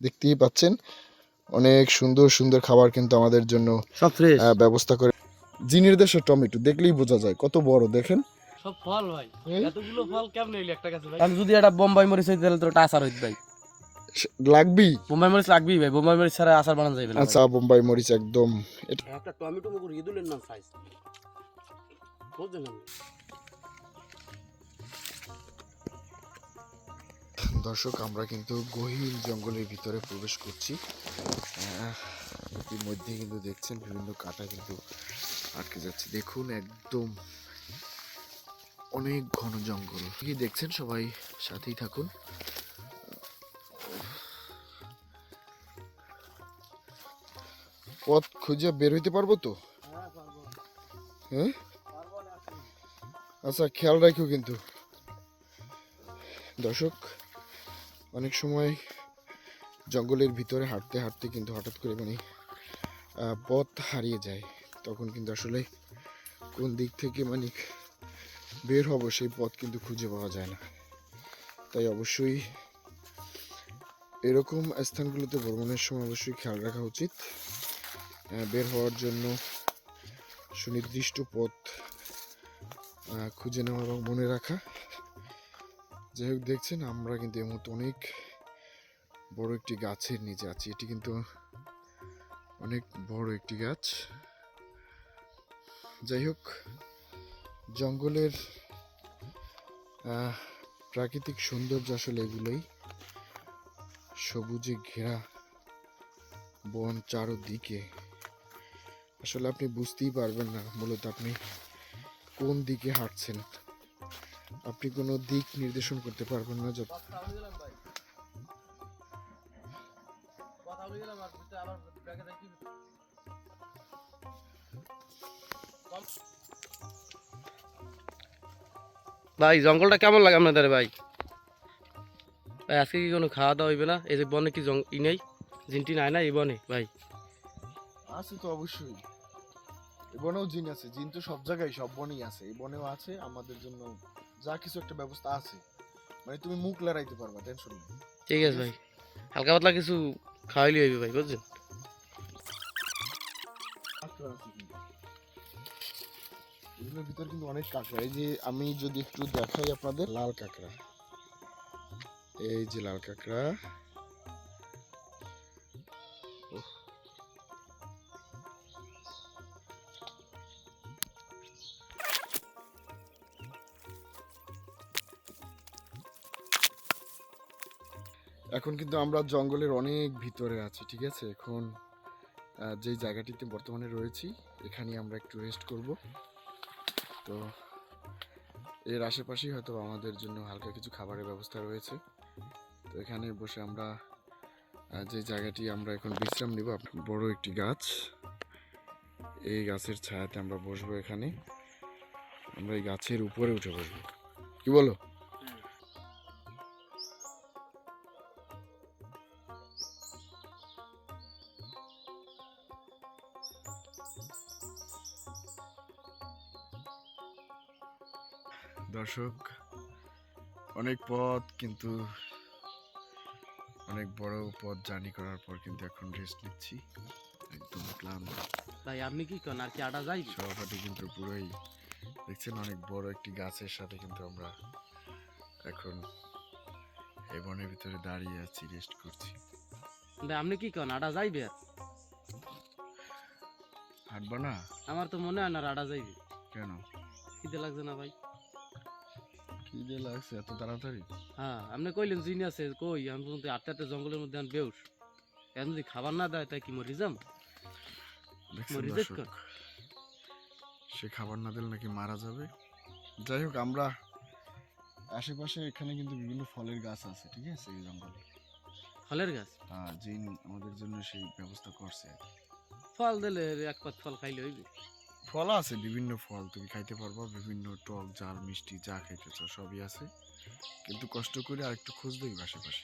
দেখতেই পাচ্ছেন। অনেক সুন্দর সুন্দর খাবার কিন্তু আমাদের জন্য ব্যবস্থা করে। জিনির দেশের টমেটো দেখলেই বোঝা যায় কত বড় দেখেন। সব ফল ভাই। এতগুলো ফল কেমনে হইল একটা গাছে ভাই? আমি যদি একটা বোম্বাই মরিচ হইতে তাহলে তো ওটা আচার হইত ভাই। লাগবেই? বোম্বাই মরিচ লাগবেই ভাই বোম্বাই মরিচ ছাড়া আচার বানানো যাবে না আচ্ছা বোম্বাই মরিচ একদম। একটা টমেটো মকুর ইদুলের নাম সাইজ। বুঝছেন দর্শক, আমরা কিন্তু গহীন জঙ্গলের ভিতরে প্রবেশ করছি। ইতিমধ্যে কিন্তু দেখছেন বিভিন্ন কাটা কিন্তু আটকে যাচ্ছে। দেখুন, একদম অনেক ঘন জঙ্গল। কি দেখছেন সবাই, সাথেই থাকুন। পথ খুঁজে বের হইতে পারব তো? হ্যাঁ? আচ্ছা খেয়াল রাখো কিন্তু। দর্শক অনেক সময় জঙ্গলের ভিতরে হাঁটতে হাঁটতে কিন্তু হঠাৎ করে মানে পথ হারিয়ে যায়। তখন কিন্তু আসলে কোন দিক থেকে মানে বের হব সেই পথ কিন্তু খুঁজে পাওয়া যায় না। তাই অবশ্যই এরকম স্থানগুলোতে ভ্রমণের সময় অবশ্যই খেয়াল রাখা উচিত। বের হওয়ার জন্য সুনির্দিষ্ট পথ খুঁজে নেওয়া এবং মনে রাখা। যাই হোক দেখছেন, আমরা কিন্তু এই মুহূর্তে অনেক বড় একটি গাছের নিচে আছি। এটি কিন্তু অনেক বড় একটি গাছ। যাই হোক জঙ্গলের প্রাকৃতিক সৌন্দর্য আসলে এগুলোই। সবুজে ঘেরা বন চারোদিকে। আসলে আপনি বুঝতেই পারবেন না, মূলত আপনি কোন দিকে হাঁটছেন। আপনি কোনো দিক নির্দেশন করতে পারবেন না যত ভাই। জঙ্গলটা কেমন লাগে আপনাদের ভাই? ভাই আজকে কি কোনো খাওয়া দাওয়া হইবে না? এই যে বনে কি জং ই নেই? জিনটি নাই না এই বনে ভাই? আছে তো অবশ্যই। এই বনেও জিন আছে। জিন তো সব জায়গায় সব বনেই আছে। এই বনেও আছে। আমাদের জন্য যা কিছু একটা ব্যবস্থা আছে মানে তুমি মুখ লড়াইতে পারবা টেনশন নেই। ঠিক আছে ভাই। হালকা পাতলা কিছু খাওয়াইলি হইবে ভাই বুঝছেন? এগুলোর ভিতর কিন্তু অনেক কাঁকড়া। এই যে আমি যদি একটু দেখাই আপনাদের লাল কাঁকড়া। এই যে লাল কাঁকড়া। এখন কিন্তু আমরা জঙ্গলের অনেক ভিতরে আছি, ঠিক আছে? এখন যেই জায়গাটিতে বর্তমানে রয়েছি, এখানেই আমরা একটু রেস্ট করব। তো, এর আশেপাশেই হয়তো আমাদের জন্য হালকা কিছু খাবারের ব্যবস্থা রয়েছে। তো এখানে বসে আমরা যে জায়গাটি আমরা এখন বিশ্রাম নিব বড় একটি গাছ। এই গাছের ছায়াতে আমরা বসবো এখানে। আমরা এই গাছের উপরে উঠে বসবো। কি বলো? দর্শক। অনেক পথ কিন্তু অনেক বড় পথ জার্নি করার পর কিন্তু এখন রেস্ট নিচ্ছি। একদম ক্লান্ত। ভাই আপনি কি করেন আর কি আটা যাই? সহপাঠী কিন্তু পুরোই দেখছেন অনেক বড় একটি গাছের সাথে কিন্তু আমরা এখন এই বনের ভিতরে দাঁড়িয়ে আছি রেস্ট করছি। ভাই আপনি কি করেন আটা যাইবে? হাঁটবা না? আমার তো মনে হয় না আটা যাইবে। কেন? খিদে লাগছে না ভাই। কি যে লাগছে এত তাড়াতাড়ি? হ্যাঁ আপনি কইলেন জিনি আছে কই আমি পর্যন্ত আটতে আটতে জঙ্গলের মধ্যে আমি বেউস এখন যদি খাবার না দেয় তাই কি মরি যাম? সে খাবার না দিলে নাকি মারা যাবে? যাই হোক আমরা আশেপাশে এখানে কিন্তু বিভিন্ন ফলের গাছ আছে ঠিক আছে এই জঙ্গলে। ফলের গাছ? হ্যাঁ জিন আমাদের জন্য সেই ব্যবস্থা করছে। ফল দিলে এক পাত ফল খাইলে হইবে। ফল আছে বিভিন্ন ফল তুমি খাইতে পারবা বিভিন্ন টক জাল মিষ্টি যা খাইতে চাও সবই আছে। কিন্তু কষ্ট করে আর একটু খুঁজতে হইবে আশেপাশে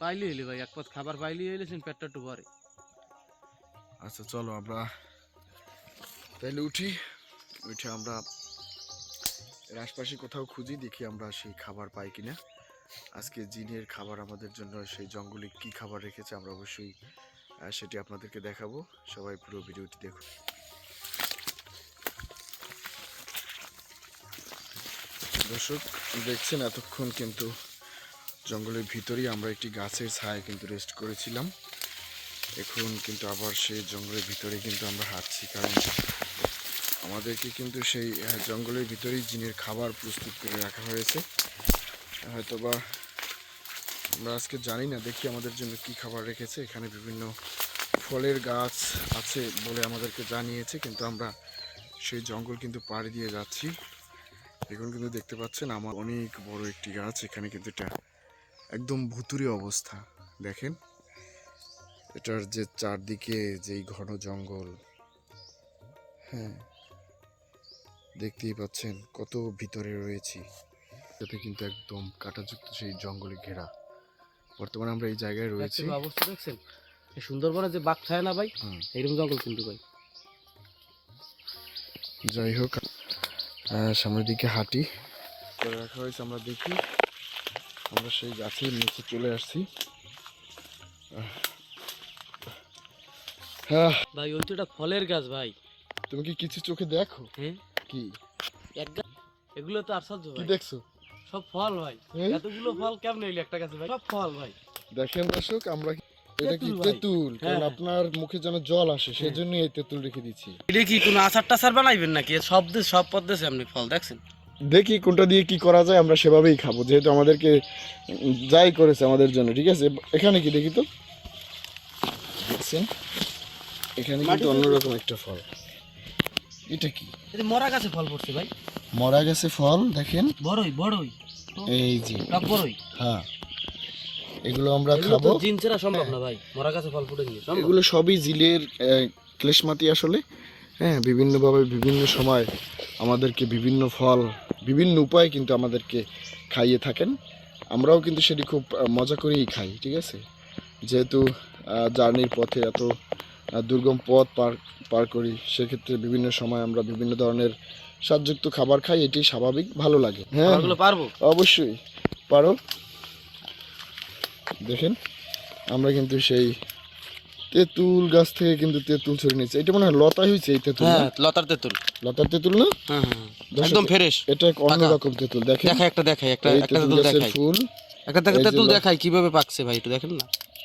পাইলে হইলে ভাই এক পাত খাবার পাইলে হইলে পেটটা একটু ভরে। আচ্ছা চলো আমরা তাহলে উঠি। উঠে আমরা এর আশপাশে কোথাও খুঁজি দেখি আমরা সেই খাবার পাই কিনা। আজকে জিনের খাবার আমাদের জন্য সেই জঙ্গলে কি খাবার রেখেছে আমরা অবশ্যই সেটি আপনাদেরকে দেখাবো। সবাই পুরো ভিডিওটি দেখুন। দর্শক, দেখছেন এতক্ষণ কিন্তু জঙ্গলের ভিতরেই আমরা একটি গাছের ছায় কিন্তু রেস্ট করেছিলাম। এখন কিন্তু আবার সেই জঙ্গলের ভিতরে কিন্তু আমরা হাঁটছি, কারণ আমাদেরকে কিন্তু সেই জঙ্গলের ভিতরেই জিনের খাবার প্রস্তুত করে রাখা হয়েছে। হয়তোবা আমরা আজকে জানি না, দেখি আমাদের জন্য কি খাবার রেখেছে। এখানে বিভিন্ন ফলের গাছ আছে বলে আমাদেরকে জানিয়েছে, কিন্তু আমরা সেই জঙ্গল কিন্তু পাড়ি দিয়ে যাচ্ছি। এখন কিন্তু দেখতে পাচ্ছেন আমার অনেক বড় একটি গাছ এখানে কিন্তু এটা একদম ভুতুরে অবস্থা। দেখেন এটার যে চারদিকে যেই ঘন জঙ্গল হ্যাঁ দেখতেই পাচ্ছেন কত ভিতরে রয়েছি। এতে কিন্তু একদম কাটাযুক্ত সেই জঙ্গলে ঘেরা। বর্তমানে আমরা এই জায়গায় রয়েছি। অবস্থা দেখছেন? সুন্দরবনে যে বাঘ খায় না ভাই এরকম জঙ্গল কিন্তু ভাই। যাই হোক সামনের দিকে হাঁটি। করে রাখা হয়েছে আমরা দেখি। আমরা সেই গাছের নিচে চলে আসছি। হ্যাঁ ভাই ওই তো একটা ফলের গাছ ভাই। তুমি কি কিছু চোখে দেখো? হ্যাঁ। কি? এক গাছ এগুলো তো আশ্চর্য কি দেখছ? সব ফল ভাই। হ্যাঁ? এতগুলো ফল কেমন হইল একটা গাছে ভাই? সব ফল ভাই। দেখেন দর্শক আমরা এটা কি তেঁতুল কারণ হ্যাঁ। আপনার মুখে যেন জল আসে সেজন্য এই তেঁতুল রেখে দিচ্ছি। এটা কি কোনো আচার টাচার বানাইবেন নাকি? সব দেশ সব পদ দেশে আপনি ফল দেখছেন? দেখি কোনটা দিয়ে কি করা যায় আমরা সেভাবেই খাব যেহেতু আমাদেরকে যাই করেছে আমাদের জন্য ঠিক আছে? এখানে কি দেখি তো? দেখছেন? এখানে কিন্তু অন্যরকম একটা ফল। এটা কি? এটা মরা গাছে ফল পড়ছে ভাই। মরা গেছে ফল দেখেন। বড়ই বড়ই। এই যে। টক বড়ই। হ্যাঁ। এগুলো আমরা খাব। জিন চেরা সম্ভব না ভাই। মরা গাছে ফল ফুটে নিয়ে এগুলো সবই জিলের ক্লেশমাতি আসলে। হ্যাঁ বিভিন্নভাবে বিভিন্ন সময় আমাদেরকে বিভিন্ন ফল বিভিন্ন উপায়ে কিন্তু আমাদেরকে খাইয়ে থাকেন। আমরাও কিন্তু সেটি খুব মজা করেই খাই ঠিক আছে? যেহেতু জার্নির পথে এত দুর্গম পথ পার পার করি সেক্ষেত্রে বিভিন্ন সময় আমরা বিভিন্ন ধরনের স্বাদযুক্ত খাবার খাই এটি স্বাভাবিক ভালো লাগে। হ্যাঁ। পারব? অবশ্যই। পারো। দেখেন আমরা কিন্তু সেই তেঁতুল গাছ থেকে কিন্তু তেঁতুল ছড়ে নিয়েছি। এটা মনে হয় লতাই হয়েছে এই তেঁতুল হ্যাঁ লতার তেঁতুল। লতার তেঁতুল না? হ্যাঁ হ্যাঁ একদম ফ্রেশ এটা এক অন্যরকম তেঁতুল দেখেন। দেখাই একটা দেখাই একটা একটা তেঁতুল দেখাই। ফুল। একটা দেখা তেঁতুল দেখাই কীভাবে পাকছে ভাই একটু দেখেন না।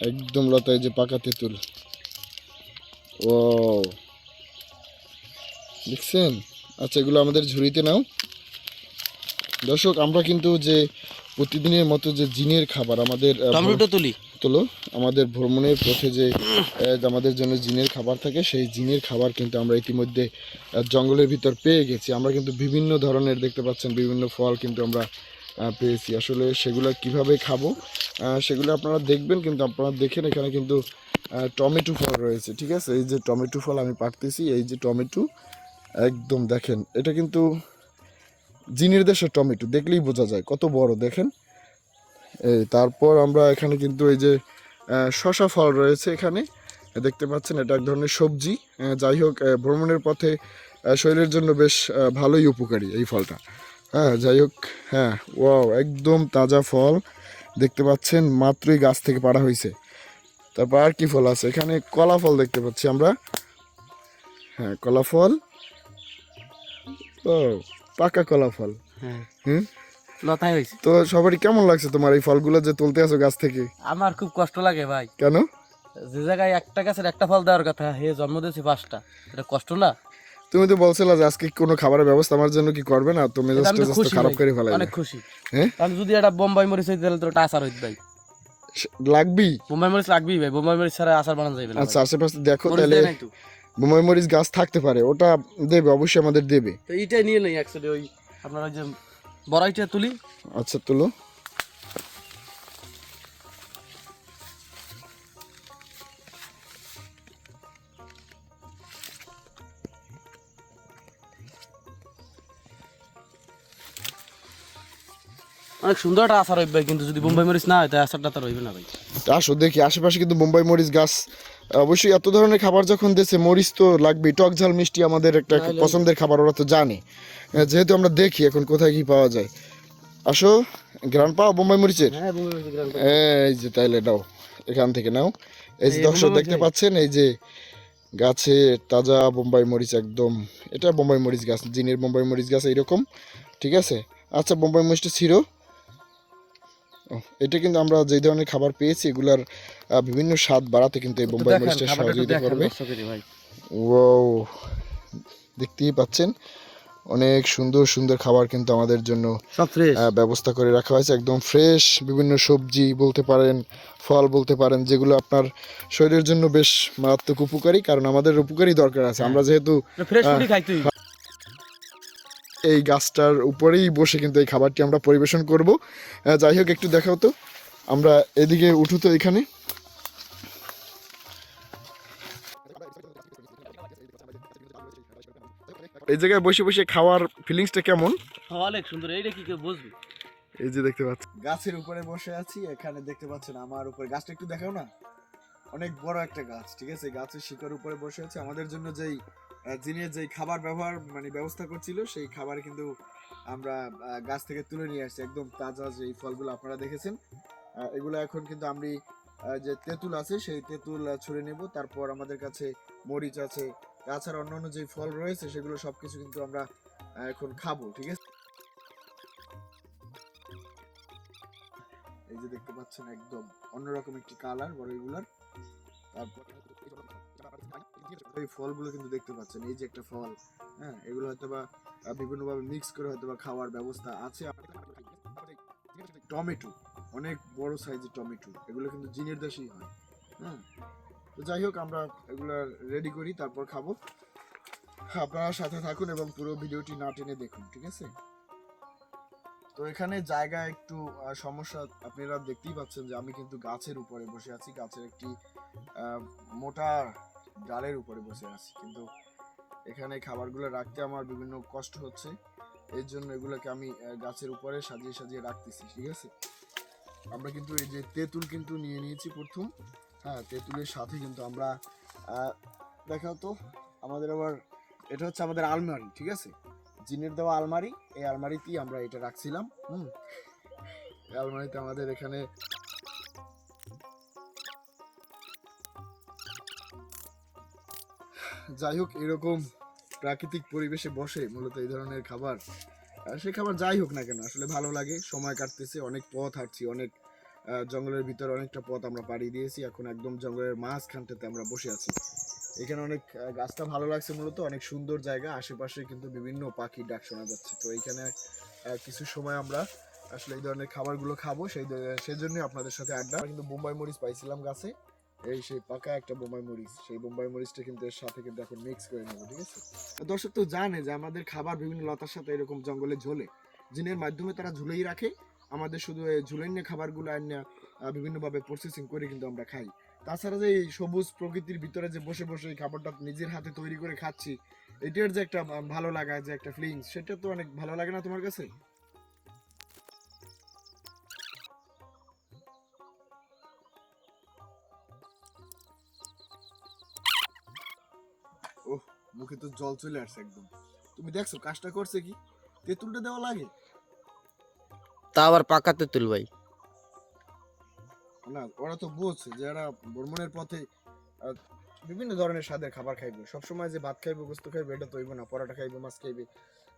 একদম লতায় যে পাকা তেঁতুল। ও দেখছেন? আচ্ছা এগুলো আমাদের ঝুড়িতে নাও। দর্শক আমরা কিন্তু যে প্রতিদিনের মতো যে জিনের খাবার আমাদের টমেটো তুলি। তোলো আমাদের ভ্রমণের পথে যে আমাদের জন্য জিনের খাবার থাকে সেই জিনের খাবার কিন্তু আমরা ইতিমধ্যে জঙ্গলের ভিতর পেয়ে গেছি। আমরা কিন্তু বিভিন্ন ধরনের দেখতে পাচ্ছেন বিভিন্ন ফল কিন্তু আমরা পেয়েছি। আসলে সেগুলো কীভাবে খাব সেগুলো আপনারা দেখবেন কিন্তু আপনারা দেখেন এখানে কিন্তু টমেটো ফল রয়েছে ঠিক আছে? এই যে টমেটো ফল আমি পারতেছি এই যে টমেটো একদম দেখেন এটা কিন্তু জিনের দেশের টমেটো, দেখলেই বোঝা যায়। কত বড়, দেখেন। এই, তারপর আমরা এখানে কিন্তু এই যে শশা ফল রয়েছে এখানে। দেখতে পাচ্ছেন, এটা এক ধরনের সবজি। যাই হোক ভ্রমণের পথে শরীরের জন্য বেশ ভালোই উপকারী এই ফলটা। হ্যাঁ যাই হোক হ্যাঁ ওয়াও, একদম তাজা ফল। দেখতে পাচ্ছেন মাত্রই গাছ থেকে পাড়া হয়েছে তারপর আর কি ফল আছে? এখানে কলা ফল দেখতে পাচ্ছি আমরা। হ্যাঁ কলা ফল। ও পাকা কলা ফল। হ্যাঁ। হুম? লতাই হয়েছে। তো সবারই কেমন লাগছে তোমার এই ফলগুলো যে তুলতে আছো গাছ থেকে? আমার খুব কষ্ট লাগে ভাই। কেন? যে জায়গায় একটা গাছের একটা ফল দেওয়ার কথা হে জন্ম দিয়েছে পাঁচটা। এটা কষ্ট না? তুমি তো বলছিলা যে আজকে কোনো খাবারের ব্যবস্থা আমার জন্য কি করবে না? তো এটা মেজাজ তো খুশি খারাপ করে ফেলাই অনেক খুশি। হ্যাঁ? আমি যদি একটা বোম্বাই মরিচ হইতে তাহলে তো ওটা আচার হইতে ভাই। লাগবি বোম্বাই মরিচ লাগবেই ভাই বোম্বাই মরিচ ছাড়া আচার বানানো যাবে না আচ্ছা আশেপাশে দেখো তাহলে মরিচ গাছ থাকতে পারে ওটা দেবে অবশ্যই আমাদের দেবে। তো এইটাই নিয়ে নেই অ্যাকচুয়ালি ওই আপনারা ওই যে বড়াইটা তুলি। আচ্ছা তুলো। অনেক সুন্দর একটা আচার হইবে কিন্তু যদি বোম্বাই মরিচ না হয় তাহলে আচারটা তো হইবে না ভাই। আসো দেখি আশেপাশে কিন্তু বোম্বাই মরিচ গাছ অবশ্যই এত ধরনের খাবার যখন দিয়েছে মরিচ তো লাগবেই টক ঝাল মিষ্টি আমাদের একটা পছন্দের খাবার ওরা তো জানে। যেহেতু আমরা দেখি এখন কোথায় কি পাওয়া যায়। আসো গ্রান পাও বোম্বাই মরিচের? হ্যাঁ গ্রাম এই যে তাইলে দাও এখান থেকে নাও। এই যে দর্শক দেখতে পাচ্ছেন এই যে গাছে তাজা বোম্বাই মরিচ একদম এটা বোম্বাই মরিচ গাছ জিনের বোম্বাই মরিচ গাছ এইরকম ঠিক আছে? আচ্ছা বোম্বাই মরিচটা ছিল এটা কিন্তু আমরা যে ধরনের খাবার পেয়েছি এগুলার বিভিন্ন স্বাদ বাড়াতে কিন্তু এই বোম্বাই মরিচটা সহযোগিতা করবে। ও দেখতেই পাচ্ছেন। অনেক সুন্দর সুন্দর খাবার কিন্তু আমাদের জন্য ব্যবস্থা করে রাখা হয়েছে একদম ফ্রেশ বিভিন্ন সবজি বলতে পারেন ফল বলতে পারেন যেগুলো আপনার শরীরের জন্য বেশ মারাত্মক উপকারী কারণ আমাদের উপকারী দরকার আছে। আমরা যেহেতু এই গাছটার উপরেই বসে কিন্তু এই খাবারটি আমরা পরিবেশন করব। যাই হোক একটু দেখাও তো। আমরা এদিকে উঠু তো এখানে। এই জায়গায় বসে বসে খাওয়ার ফিলিংসটা কেমন? অনেক সুন্দর এইটা কি কেউ বুঝবে? এই যে দেখতে পাচ্ছেন গাছের উপরে বসে আছি এখানে দেখতে পাচ্ছেন আমার উপরে গাছটা একটু দেখাও না? অনেক বড় একটা গাছ ঠিক আছে? গাছের শিকড় উপরে বসে আছে। আমাদের জন্য যেই জিনের যেই খাবার ব্যবহার মানে ব্যবস্থা করছিল, সেই খাবার কিন্তু আমরা গাছ থেকে তুলে নিয়ে আসছি। একদম তাজা যেই ফলগুলো আপনারা দেখেছেন। এগুলো এখন কিন্তু আমি যে তেঁতুল আছে, সেই তেঁতুল ছুঁড়ে নেব। তারপর আমাদের কাছে মরিচ আছে। তাছাড়া অন্যান্য যে ফল রয়েছে, সেগুলো সবকিছু কিন্তু আমরা এখন খাব, ঠিক আছে? এই যে দেখতে পাচ্ছেন একদম অন্যরকম একটি কালার বড় এগুলার। তারপর এই ফলগুলো কিন্তু দেখতে পাচ্ছেন, এই যে একটা ফল হ্যাঁ এগুলো হয়তো বা বিভিন্নভাবে মিক্স করে হয়তো বা খাওয়ার ব্যবস্থা আছে। টমেটো, অনেক বড় সাইজের টমেটো, এগুলো কিন্তু জিনের দেশেই হয় হ্যাঁ। তো যাই হোক, আমরা এগুলো রেডি করি, তারপর খাব। আপনারা সাথে থাকুন এবং পুরো ভিডিওটি না টেনে দেখুন, ঠিক আছে? তো এখানে জায়গা একটু সমস্যা আপনারা দেখতেই পাচ্ছেন যে আমি কিন্তু গাছের উপরে বসে আছি, গাছের একটি মোটা ডালের উপরে বসে আছি। কিন্তু এখানে খাবারগুলো রাখতে আমার বিভিন্ন কষ্ট হচ্ছে। এর জন্য এগুলোকে আমি গাছের উপরে সাজিয়ে সাজিয়ে রাখতেছি, ঠিক আছে? আমরা কিন্তু এই যে তেঁতুল কিন্তু নিয়ে নিয়েছি প্রথম। হ্যাঁ তেঁতুলের সাথে কিন্তু আমরা দেখাও তো, আমাদের আবার, এটা হচ্ছে আমাদের আলমারি, ঠিক আছে? জিনের দেওয়া আলমারি, এই আলমারিতেই আমরা এটা রাখছিলাম, হুম? আলমারিতে আমাদের এখানে যাই হোক, এরকম প্রাকৃতিক পরিবেশে বসে মূলত এই ধরনের খাবার সে খাবার যাই হোক না কেন, আসলে ভালো লাগে। সময় কাটতেছে, অনেক পথ হাঁটছি, অনেক জঙ্গলের ভিতরে অনেকটা পথ আমরা পাড়ি দিয়েছি। এখন একদম জঙ্গলের মাঝখানটাতে আমরা বসে আছি। এখানে অনেক গাছটা ভালো লাগছে মূলত, অনেক সুন্দর জায়গা, আশেপাশে কিন্তু বিভিন্ন পাখির ডাক শোনা যাচ্ছে। তো এইখানে কিছু সময় আমরা আসলে এই ধরনের খাবারগুলো খাব। সেই সেজন্যই আপনাদের সাথে আড্ডা। কিন্তু বোম্বাই মরিচ পাইছিলাম গাছে। এই সেই পাকা একটা বোম্বাই মরিচ সেই বোম্বাই মরিচটা কিন্তু এর সাথে কিন্তু এখন মিক্স করে নেব, ঠিক আছে? দর্শক তো জানে যে আমাদের খাবার বিভিন্ন লতার সাথে এরকম জঙ্গলে ঝোলে। জিনের মাধ্যমে তারা ঝুলেই রাখে, আমাদের শুধু এই ঝুলেন খাবারগুলো আনিয়ে বিভিন্নভাবে প্রসেসিং করে কিন্তু আমরা খাই। তাছাড়া যে এই সবুজ প্রকৃতির ভিতরে যে বসে বসে এই খাবারটা নিজের হাতে তৈরি করে খাচ্ছি, এটার যে একটা ভালো লাগা, যে একটা ফিলিংস সেটা তো অনেক ভালো লাগে না তোমার কাছে? মুখে তো জল চলে আসছে একদম। তুমি দেখছ কাজটা করছে কি? তেঁতুলটা দেওয়া লাগে? তা আবার পাকা তেঁতুল ভাই। না ওরা তো বুঝছে যে এরা ভ্রমণের পথে বিভিন্ন ধরনের স্বাদের খাবার খাইবে। সবসময় যে ভাত খাইবে গোস্ত খাইবে এটা তো না পরোটা খাইবে মাছ খাইবে।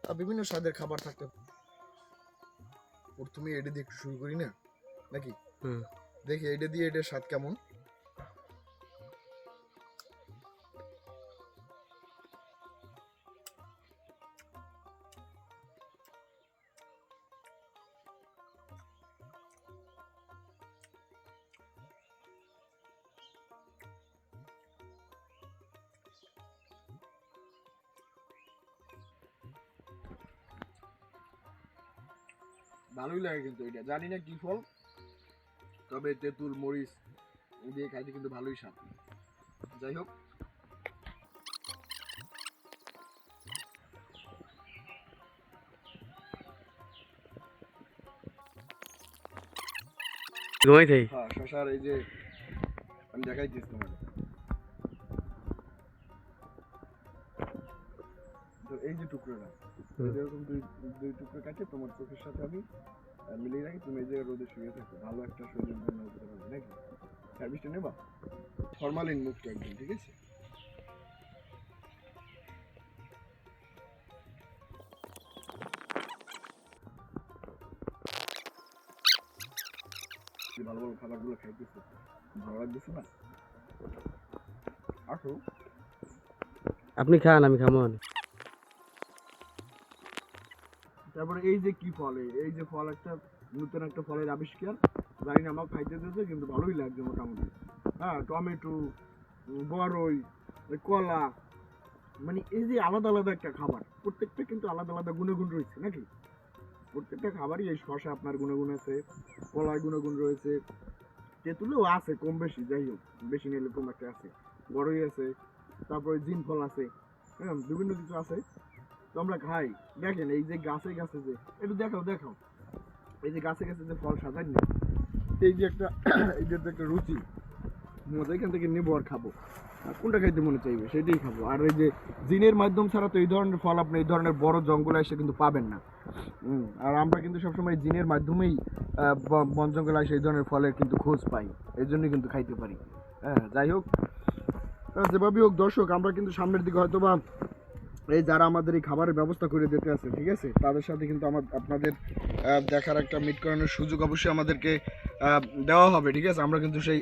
আহ, বিভিন্ন স্বাদের খাবার থাকতে প্রথমে এটা দিয়ে একটু শুরু করি না? নাকি? হুম। দেখি এটা দিয়ে এটার স্বাদ কেমন? ভালোই লাগে কিন্তু এটা। জানি না কি ফল তবে তেঁতুল মরিচ এই দিয়ে খাইতে কিন্তু ভালোই স্বাদ। যাই হোক। ঘুমাই হ্যাঁ শশার এই যে আমি দেখাইতেছি তোমার তো যে টুকরোটা এরকম দুই দুই টুকরো কাটে তোমার চোখের সাথে আমি মিলিয়ে রাখি তুমি এই জায়গায় রোদে শুয়ে থাকো। ভালো একটা শরীরের জন্য হতে পারবে নাকি সার্ভিসটা নেবা। ফরমালিন মুক্ত একদম ঠিক আছে? ভালো ভালো খাবারগুলো খাইতেছে ভালো লাগতেছে না? আসো। আপনি খান আমি খামো না তারপরে এই যে কি ফল, এই- যে ফল একটা, নতুন একটা ফলের আবিষ্কার, জানি না আমার খাইতে দিয়েছে, কিন্তু ভালোই লাগছে মোটামুটি। হ্যাঁ টমেটো বড়ই কলা মানে এই যে আলাদা আলাদা একটা খাবার, প্রত্যেকটা কিন্তু আলাদা আলাদা গুণগুণ রয়েছে নাকি? প্রত্যেকটা খাবারই এই শশা আপনার গুণগুণ আছে, কলার গুণগুণ রয়েছে, তেঁতুলেও আছে কম বেশি, যাই হোক, বেশি নিলে কম একটা আছে বড়ই আছে, তারপরে জিন ফল আছে হ্যাঁ বিভিন্ন কিছু আছে। তো আমরা খাই। দেখেন এই যে গাছে গাছে যে, একটু দেখাও দেখাও। এই যে গাছে গাছে যে ফল সাজান না, এই যে একটা, এই যে একটা রুচি, মজা, এখান থেকে নেব আর খাব। কোনটা খাইতে মনে চাইবে? সেটাই খাব। আর এই যে জিনের মাধ্যম ছাড়া তো এই ধরনের ফল আপনি, এই ধরনের বড় জঙ্গলে এসে কিন্তু পাবেন না। আর আমরা কিন্তু সবসময় জিনের মাধ্যমেই বন জঙ্গলে এসে এই ধরনের ফলের কিন্তু খোঁজ পাই। এই জন্যই কিন্তু খাইতে পারি। হ্যাঁ যাই হোক। যেভাবেই হোক, দর্শক, আমরা কিন্তু সামনের দিকে হয়তো বা এই যারা আমাদের এই খাবারের ব্যবস্থা করে দিতে আছে, ঠিক আছে? তাদের সাথে কিন্তু আমার, আপনাদের দেখার একটা মিট করানোর সুযোগ অবশ্যই আমাদেরকে দেওয়া হবে, ঠিক আছে? আমরা কিন্তু সেই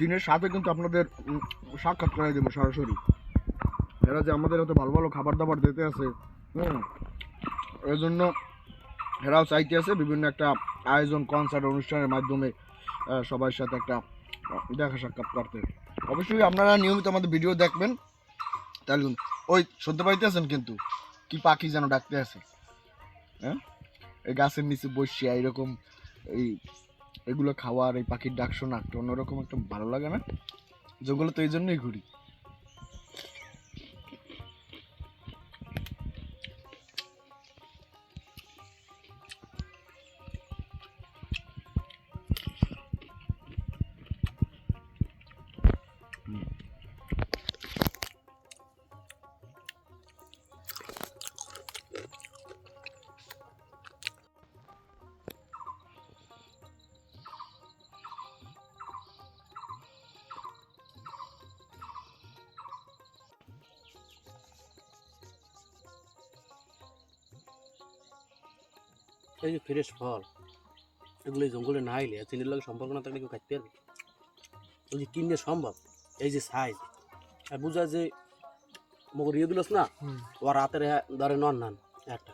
জিনের সাথে কিন্তু আপনাদের সাক্ষাৎ করাই দেবো সরাসরি। এরা যে আমাদের এত ভালো ভালো খাবার দাবার দিতে আছে, হুম? এর জন্য এরাও চাইতে আছে বিভিন্ন একটা আয়োজন কনসার্ট অনুষ্ঠানের মাধ্যমে সবার সাথে একটা দেখা সাক্ষাৎ করতে। অবশ্যই আপনারা নিয়মিত আমাদের ভিডিও দেখবেন। তাহলে ওই শুনতে পাইতেছেন কিন্তু, কি পাখি যেন ডাকতে আছে? হ্যাঁ? এই গাছের নিচে বসিয়া এরকম এই এগুলো খাওয়ার, এই পাখির ডাক শোনা, একটা অন্যরকম একটা ভালো লাগে না? জঙ্গলে তো এই জন্যই ঘুরি। এই যে ফ্রেশ ফল এগুলো এই জঙ্গলে না আইলে চিনির লগে সম্পর্ক না থাকলে কেউ খাইতে পারবে? ওই যে কিনলে সম্ভব? এই যে সাইজ আর বুঝা যে মগর ইয়ে দিলস না ও রাতের ধরে নন নান একটা।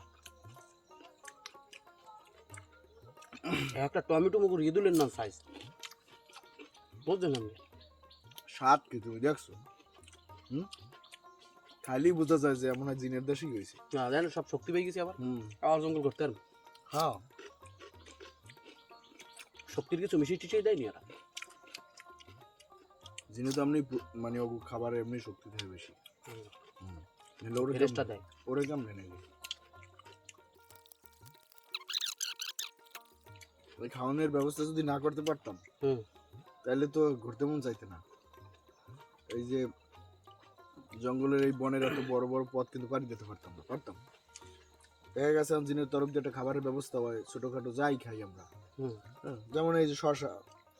একটা টমেটো মগর ইয়ে দিলেন না সাইজ বুঝলেন আমি স্বাদ কি তুমি দেখছ? হুম? খালি বোঝা যায় যে এমন হয় জিনের দেশই হয়েছে না জানেন সব শক্তি পেয়ে গেছি আবার। হুম। আবার জঙ্গল করতে পারব হ্যাঁ। শক্তির কিছু মিশিয়ে টিশিয়ে দেয়নি এরা জিনে তো এমনি মানে ওগু খাবারে এমনি শক্তি থাকে বেশি। কেমনে- দেয়। ওরে কেমনে নেবে ওই খাওয়ানোর ব্যবস্থা যদি না করতে পারতাম তাহলে তো ঘুরতে মন চাইতে না। এই যে জঙ্গলের এই বনের এত বড় বড় পথ কিন্তু পাড়ি দিতে পারতাম না পারতাম দেখা গেছে জিনের তরফ দিয়ে একটা খাবারের ব্যবস্থা হয় ছোটখাটো যাই খাই আমরা। হ্যাঁ, যেমন এই যে শশা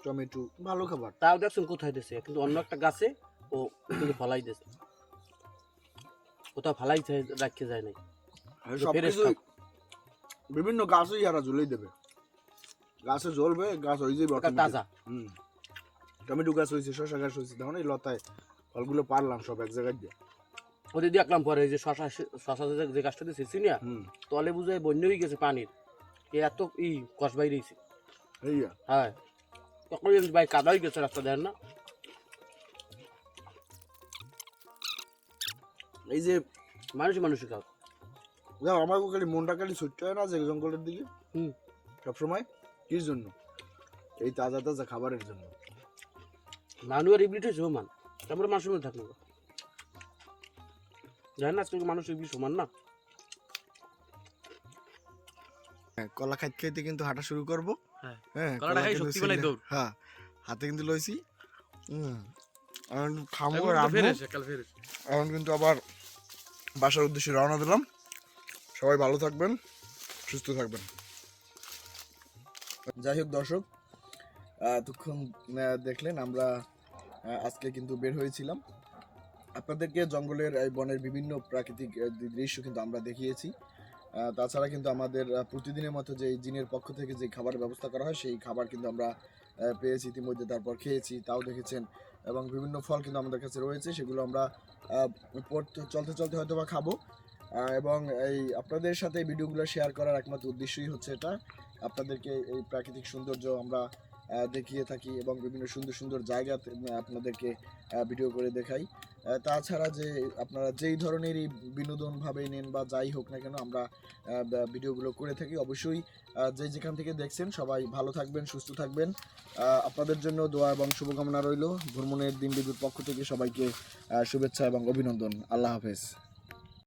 টমেটো ভালো খাবার। তাও দেখছেন কোথায় দিছে? কিন্তু অন্য একটা গাছে ও কিন্তু ফলাই দিছে। কোথাও ফালাই রাখতে যায় নাই। সবকিছুই বিভিন্ন গাছই এরা ঝুলেই দেবে। গাছে জ্বলবে গাছ হয়ে যাবে তাজা। হুম। টমেটো গাছ হয়েছে শশা গাছ হয়েছে তখন এই লতায় ফলগুলো পারলাম সব এক জায়গায় দিয়ে। ওদের দেখলাম পরে এই যে শশা শশা যে গাছটা দিয়েছে চিনিয়া হুম। তলে বুঝে বন্য হয়ে গেছে পানির। এত ই কষ বাইরে হয়েছে। হ্যাঁ। তখন ভাই কাদা হয়ে গেছে রাস্তা দেন না? এই যে মানুষ মানুষ খাও। যাও আমার খালি মনটা খালি ছুটতে হয় না যে জঙ্গলের দিকে। হুম। সবসময় কির জন্য? এই তাজা তাজা খাবারের জন্য। মানুষ আর ইবলিট হয়েছে সমান তারপরে মানুষের মধ্যে থাকল। জানেন না আজকাল মানুষ ইবলি সমান না। হ্যাঁ, কলা খাইতে খাইতে কিন্তু হাঁটা শুরু করব। হ্যাঁ। হ্যাঁ কলাটা খাই শক্তি বানাই দৌড়। হ্যাঁ হাতে কিন্তু লইছি। এখন খামো কিন্তু আবার বাসার উদ্দেশ্যে রওনা দিলাম। সবাই ভালো থাকবেন সুস্থ থাকবেন। যাই হোক দর্শক আহ, এতক্ষণ দেখলেন আমরা আজকে কিন্তু বের হয়েছিলাম। আপনাদেরকে জঙ্গলের বনের বিভিন্ন প্রাকৃতিক দৃশ্য কিন্তু আমরা দেখিয়েছি। তাছাড়া কিন্তু আমাদের প্রতিদিনের মতো যে জিনের পক্ষ থেকে যে খাবারের ব্যবস্থা করা হয়, সেই খাবার কিন্তু আমরা পেয়েছি ইতিমধ্যে, তারপর খেয়েছি, তাও দেখেছেন। এবং বিভিন্ন ফল কিন্তু আমাদের কাছে রয়েছে, সেগুলো আমরা চলতে চলতে হয়তো বা খাব এবং এই আপনাদের সাথে ভিডিওগুলো শেয়ার করার একমাত্র উদ্দেশ্যই হচ্ছে এটা। আপনাদেরকে এই প্রাকৃতিক সৌন্দর্য আমরা দেখিয়ে থাকি এবং বিভিন্ন সুন্দর সুন্দর জায়গা আপনাদেরকে ভিডিও করে দেখাই। তাছাড়া যে, আপনারা যেই ধরনেরই বিনোদনভাবে নেন বা যাই হোক না কেন আমরা ভিডিওগুলো করে থাকি, অবশ্যই যে যেখান থেকে দেখছেন সবাই ভালো থাকবেন, সুস্থ থাকবেন। আপনাদের জন্য দোয়া এবং শুভকামনা রইল। ভ্রমণের দিন বিদুর পক্ষ থেকে সবাইকে শুভেচ্ছা এবং অভিনন্দন। আল্লাহ হাফেজ।